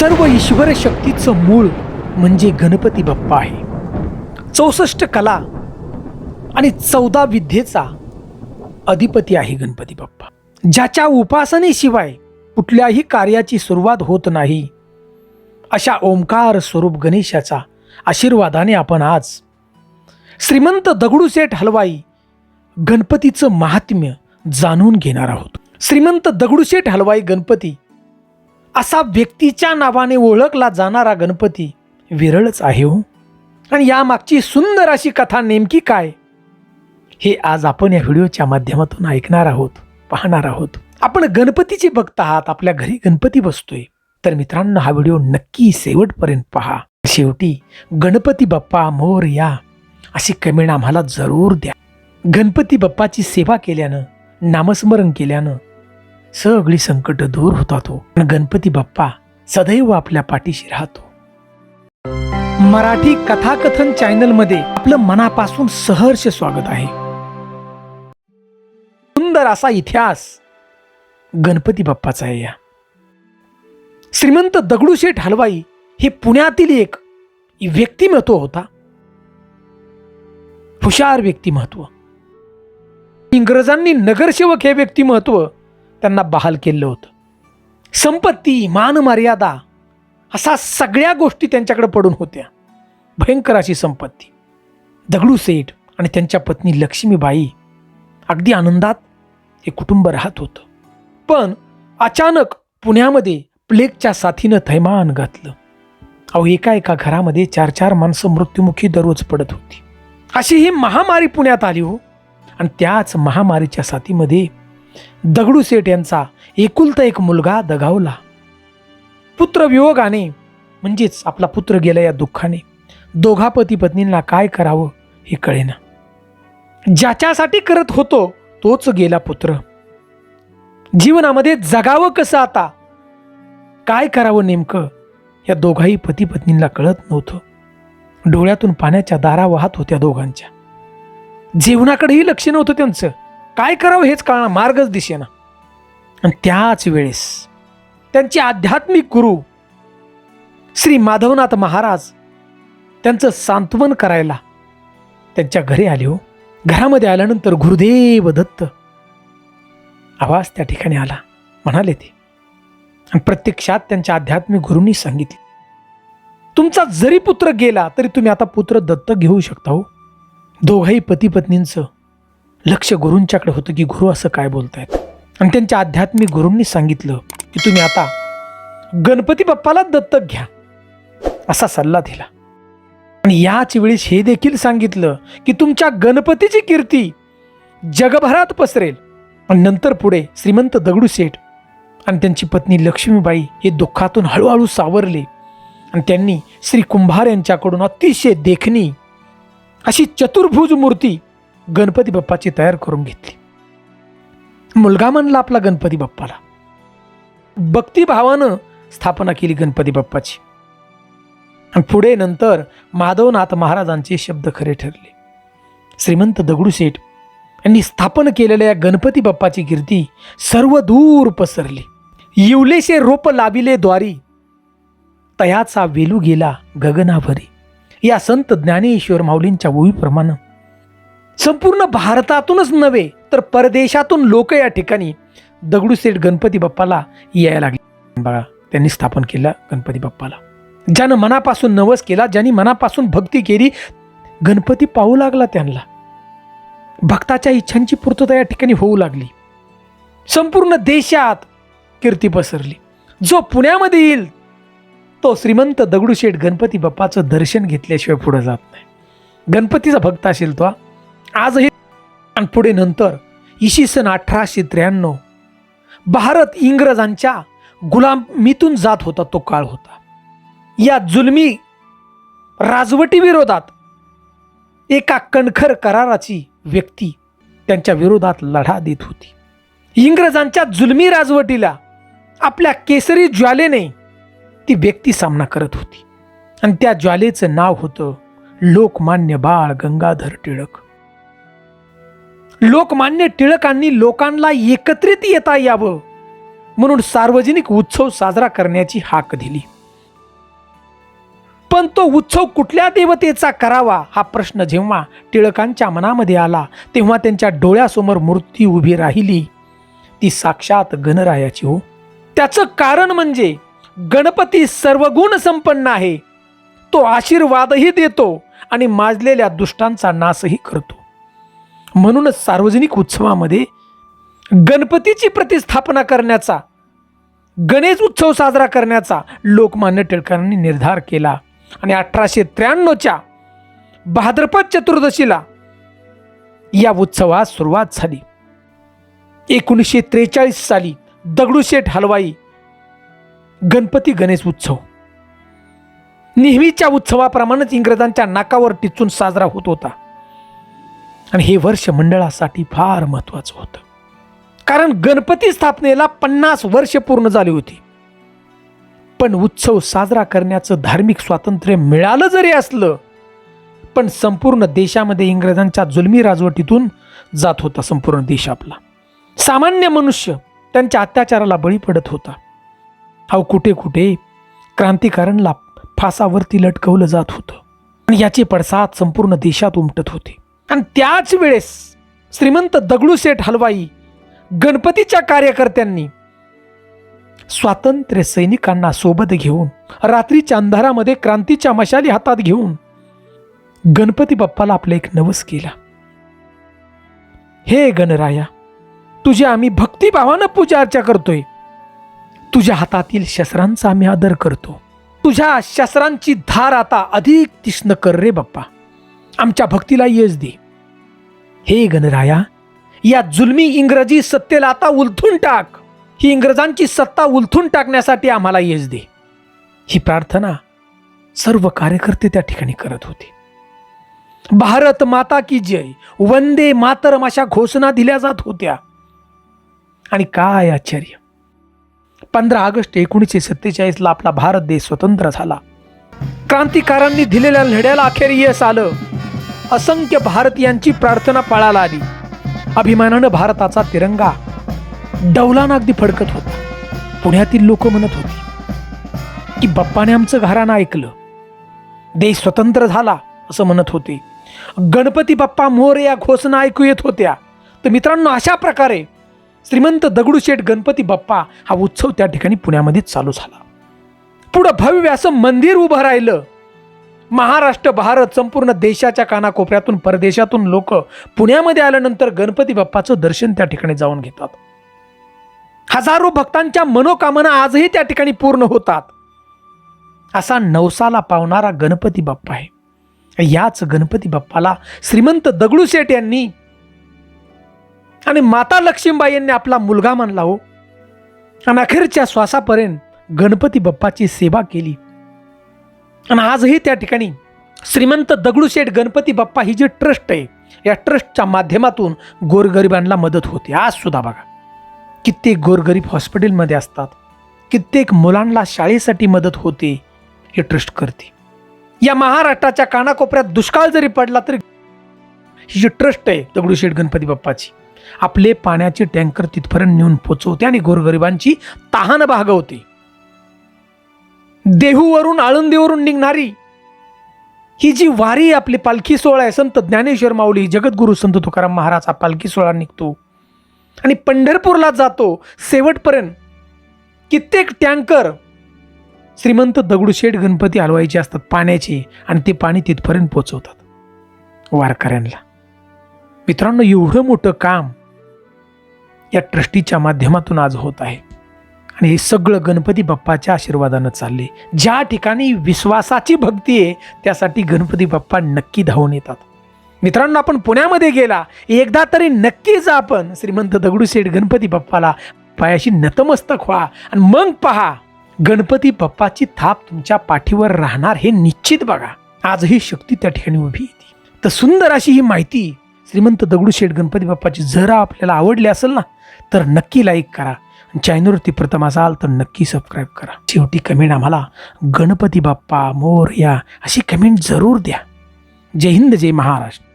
सर्व ईश्वर शक्तीचं मूळ म्हणजे गणपती बाप्पा आहे. चौसष्ट कला आणि चौदा विद्येचा अधिपती आहे गणपती बाप्पा. ज्याच्या उपासनेशिवाय कुठल्याही कार्याची सुरुवात होत नाही अशा ओंकार स्वरूप गणेशाचा आशीर्वादाने आपण आज श्रीमंत दगडूशेठ हलवाई गणपतीचं महात्म्य जाणून घेणार आहोत. श्रीमंत दगडूशेठ हलवाई गणपती असा व्यक्तीच्या नावाने ओळखला जाणारा गणपती विरळच आहे हो. आणि यामागची सुंदर अशी कथा नेमकी काय? हे आज आपण या व्हिडिओच्या माध्यमातून ऐकणार आहोत पाहणार आहोत. आपण गणपतीचे भक्त आहात आपल्या घरी गणपती बसतोय. तर मित्रांनो हा व्हिडिओ नक्की शेवटपर्यंत पहा. शेवटी गणपती बाप्पा मोर या अशी कमेंट आम्हाला जरूर द्या. गणपती बाप्पाची सेवा केल्यानं नामस्मरण केल्यानं सगळी संकट दूर होतात हो. पण गणपती बाप्पा सदैव आपल्या पाठीशी राहतो. मराठी कथाकथन चॅनलमध्ये आपलं मनापासून सहर्ष स्वागत आहे. सुंदर असा इतिहास गणपती बाप्पाचा आहे या. श्रीमंत दगडूशेठ हलवाई हे पुण्यातील एक व्यक्तिमत्व होता. हुशार व्यक्तिमत्व. इंग्रजांनी नगरसेवक हे व्यक्तिमत्व त्यांना बहाल केलं होतं. संपत्ती मानमर्यादा असा सगळ्या गोष्टी त्यांच्याकडे पडून होत्या. भयंकर अशी संपत्ती. दगडूशेठ आणि त्यांच्या पत्नी लक्ष्मीबाई अगदी आनंदात हे कुटुंब राहत होतं. पण अचानक पुण्यामध्ये प्लेगच्या साथीनं थैमान घातलं. अहो एका एका घरामध्ये चार चार माणसं मृत्युमुखी दररोज पडत होती. अशी ही महामारी पुण्यात आली हो. आणि त्याच महामारीच्या साथीमध्ये दगडूशेठ यांचा एकुलता एक मुलगा दगावला. पुत्रवियोगाने म्हणजेच आपला पुत्र गेला या दुःखाने दोघा पती पत्नींना काय करावं हे कळेना. ज्याच्यासाठी करत होतो तोच गेला पुत्र. जीवनामध्ये जगावं कसं आता? काय करावं नेमकं? या दोघाही पती पत्नींना कळत नव्हतं. डोळ्यातून पाण्याच्या दारा वाहत होत्या दोघांच्या. जीवनाकडेही लक्ष नव्हतं त्यांचं. काय करावं हेच कळणार मार्गच दिसेना. आणि त्याच वेळेस त्यांचे आध्यात्मिक गुरु श्री माधवनाथ महाराज त्यांचं सांत्वन करायला त्यांच्या घरी आले हो. घरामध्ये आल्यानंतर गुरुदेव दत्त आवाज त्या ठिकाणी आला. म्हणाले ते आणि प्रत्यक्षात त्यांच्या आध्यात्मिक गुरूंनी सांगितले तुमचा जरी पुत्र गेला तरी तुम्ही आता पुत्र दत्तक घेऊ शकता हो. दोघाही पती पत्नींचं लक्ष गुरूंच्याकडे होतं की गुरु असं काय बोलतायत? आणि त्यांच्या आध्यात्मिक गुरूंनी सांगितलं की तुम्ही आता गणपती बाप्पाला दत्तक घ्या असा सल्ला दिला. आणि याच वेळेस हे देखील सांगितलं की तुमच्या गणपतीची कीर्ती जगभरात पसरेल. आणि नंतर पुढे श्रीमंत दगडूशेठ आणि त्यांची पत्नी लक्ष्मीबाई हे दुःखातून हळूहळू सावरले. आणि त्यांनी श्री कुंभार यांच्याकडून अतिशय देखणी अशी चतुर्भुज मूर्ती गणपती बाप्पाची तयार करून घेतली. मुलगा म्हणला आपला गणपती बाप्पाला. भक्तिभावानं स्थापना केली गणपती बाप्पाची. आणि पुढे नंतर माधवनाथ महाराजांचे शब्द खरे ठरले. श्रीमंत दगडूशेठ यांनी स्थापन केलेल्या या गणपती बाप्पाची कीर्ती सर्व दूर पसरली. येवलेशे रोप लाविले द्वारी. तयाचा वेलू गेला गगनाभरी. या संत ज्ञानेश्वर माऊलींच्या ओळीप्रमाणे संपूर्ण भारतातूनच नव्हे तर परदेशातून लोक या ठिकाणी दगडूशेठ गणपती बाप्पाला यायला लागले. बघा त्यांनी स्थापन केलं गणपती बाप्पाला. ज्यानं मनापासून नवस केला ज्यांनी मनापासून भक्ती केली गणपती पाहू लागला त्यांना. भक्ताच्या इच्छांची पूर्तता या ठिकाणी होऊ लागली. संपूर्ण देशात कीर्ती पसरली. जो पुण्यामध्ये येईल तो श्रीमंत दगडूशेठ गणपती बाप्पाचं दर्शन घेतल्याशिवाय पुढे जात नाही. गणपतीचा भक्त असेल तो हा. आजही आणि पुढे नंतर इसवी सन अठराशे त्र्याण्णव भारत इंग्रजांच्या गुलामीतून जात होता तो काळ होता. या जुलमी राजवटीविरोधात एका कणखर कराराची व्यक्ती त्यांच्या विरोधात लढा देत होती. इंग्रजांच्या जुलमी राजवटीला आपल्या केसरी ज्वालेने ती व्यक्ती सामना करत होती. आणि त्या ज्वालेचं नाव होतं लोकमान्य बाळ गंगाधर टिळक. लोकमान्य टिळकांनी लोकांना एकत्रित येता यावं म्हणून सार्वजनिक उत्सव साजरा करण्याची हाक दिली. पण तो उत्सव कुठल्या देवतेचा करावा हा प्रश्न जेव्हा टिळकांच्या मनामध्ये आला तेव्हा त्यांच्या डोळ्यासमोर मूर्ती उभी राहिली. ती साक्षात गणरायाची हो. त्याचं कारण म्हणजे गणपती सर्वगुण संपन्न आहे. तो आशीर्वादही देतो आणि माजलेल्या दुष्टांचा नाशही करतो. म्हणूनच सार्वजनिक उत्सवामध्ये गणपतीची प्रतिस्थापना करण्याचा गणेश उत्सव साजरा करण्याचा लोकमान्य टिळकांनी निर्धार केला. आणि अठराशे त्र्याण्णवच्या भाद्रपद चतुर्दशीला या उत्सवास सुरुवात झाली. एकोणीसशे त्रेचाळीस साली दगडूशेठ हलवाई गणपती गणेश उत्सव. नेहमीच्या उत्सवाप्रमाणेच इंग्रजांच्या नाकावर टिचून साजरा होत होता. आणि हे वर्ष मंडळासाठी फार महत्त्वाचं होतं. कारण गणपती स्थापनेला पन्नास वर्ष पूर्ण झाली होती. पण उत्सव साजरा करण्याचं धार्मिक स्वातंत्र्य मिळालं जरी असलं पण संपूर्ण देशामध्ये इंग्रजांच्या जुलमी राजवटीतून जात होता संपूर्ण देश आपला. सामान्य मनुष्य त्यांच्या अत्याचाराला बळी पडत होता. अहो कुठे कुठे क्रांतिकारणला फासावरती लटकवलं जात होतं. आणि याचे पडसाद संपूर्ण देशात उमटत होते. आणि त्याच वेळेस श्रीमंत दगडूशेठ हलवाई गणपतीच्या कार्यकर्त्यांनी स्वातंत्र्य सैनिकांना सोबत घेऊन रात्रीच्या अंधारामध्ये क्रांतीच्या मशाली हातात घेऊन गणपती बाप्पाला आपलं एक नवस केला. हे गणराया तुझ्या आम्ही भक्तिभावानं पूजा अर्चा करतोय. तुझ्या हातातील शस्त्रांचा आम्ही आदर करतो. तुझ्या शस्त्रांची धार आता अधिक तीक्ष्ण कर रे बाप्पा. आमच्या भक्तीला यश दे. हे गणराया या जुलमी इंग्रजी सत्तेला आता उलथून टाक. ही इंग्रजांची सत्ता उलथून टाकण्यासाठी आम्हाला यश दे. ही प्रार्थना सर्व कार्यकर्ते त्या ठिकाणी करत होते. भारत माता की जय वंदे मातरम अशा घोषणा दिल्या जात होत्या. आणि काय आश्चर्य. पंधरा ऑगस्ट एकोणीसशे सत्तेचाळीसला आपला भारत देश स्वतंत्र झाला. क्रांतिकारांनी दिलेल्या लढ्याला अखेर यश आलं. असंख्य भारतीयांची प्रार्थना पाळायला आली. अभिमानानं भारताचा तिरंगा डौलानं अगदी फडकत होता. पुण्यातील लोक म्हणत होते की बाप्पाने आमचं घराणं ऐकलं. देश स्वतंत्र झाला असं म्हणत होते. गणपती बाप्पा मोर या घोषणा ऐकू येत होत्या. तर मित्रांनो अशा प्रकारे श्रीमंत दगडूशेठ गणपती बाप्पा हा उत्सव त्या ठिकाणी पुण्यामध्ये चालू झाला. पुढं भव्य असं मंदिर उभं राहिलं. महाराष्ट्र भारत संपूर्ण देशाच्या कानाकोपऱ्यातून परदेशातून लोक पुण्यामध्ये आल्यानंतर गणपती बाप्पाचं दर्शन त्या ठिकाणी जाऊन घेतात. हजारो भक्तांच्या मनोकामना आजही त्या ठिकाणी पूर्ण होतात. असा नवसाला पावणारा गणपती बाप्पा आहे. याच गणपती बाप्पाला श्रीमंत दगडूशेठ यांनी आणि माता लक्ष्मीबाई यांनी आपला मुलगा मानला हो. आणि अखेरच्या श्वासापर्यंत गणपती बाप्पाची सेवा केली. आणि आजही त्या ठिकाणी श्रीमंत दगडूशेठ गणपती बाप्पा ही जी ट्रस्ट आहे या ट्रस्टच्या माध्यमातून गोरगरिबांना मदत होते. आज सुद्धा बघा कित्येक गोरगरीब हॉस्पिटलमध्ये असतात कित्येक मुलांना शाळेसाठी मदत होते हे ट्रस्ट करते. या महाराष्ट्राच्या कानाकोपऱ्यात दुष्काळ जरी पडला तरी ही जी ट्रस्ट आहे दगडूशेठ गणपती बाप्पाची आपले पाण्याचे टँकर तिथपर्यंत नेऊन पोचवते आणि गोरगरिबांची तहान भागवते. देहूवरून आळंदीवरून निघणारी ही जी वारी आपली पालखी सोहळा आहे संत ज्ञानेश्वर माऊली जगद्गुरू संत तुकाराम महाराज हा पालखी सोहळा निघतो. आणि पंढरपूरला जातो शेवटपर्यंत कित्येक टँकर श्रीमंत दगडूशेठ गणपती हलवायचे असतात पाण्याचे आणि ते पाणी तिथपर्यंत पोचवतात वारकऱ्यांना मित्रांनो एवढं मोठं काम या ट्रस्टीच्या माध्यमातून आज होत आहे. आणि हे सगळं गणपती बाप्पाच्या आशीर्वादानं चालले ज्या ठिकाणी विश्वासाची भक्ती आहे त्यासाठी गणपती बाप्पा नक्की धावून येतात. मित्रांनो आपण पुण्यामध्ये गेला एकदा तरी नक्कीच आपण श्रीमंत दगडूशेठ गणपती बाप्पाला पायाशी नतमस्तक व्हा आणि मग पहा गणपती बाप्पाची थाप तुमच्या पाठीवर राहणार हे निश्चित बघा. आजही शक्ती त्या ठिकाणी उभी येते तर सुंदर अशी ही माहिती श्रीमंत दगडूशेठ गणपती बाप्पाची जरा आपल्याला आवडली असेल ना तर नक्की लाईक करा. चॅनलवरती प्रथम असाल तर नक्की सबस्क्राईब करा. शेवटी कमेंट आम्हाला गणपती बाप्पा मोर या अशी कमेंट जरूर द्या. जय हिंद जय महाराष्ट्र.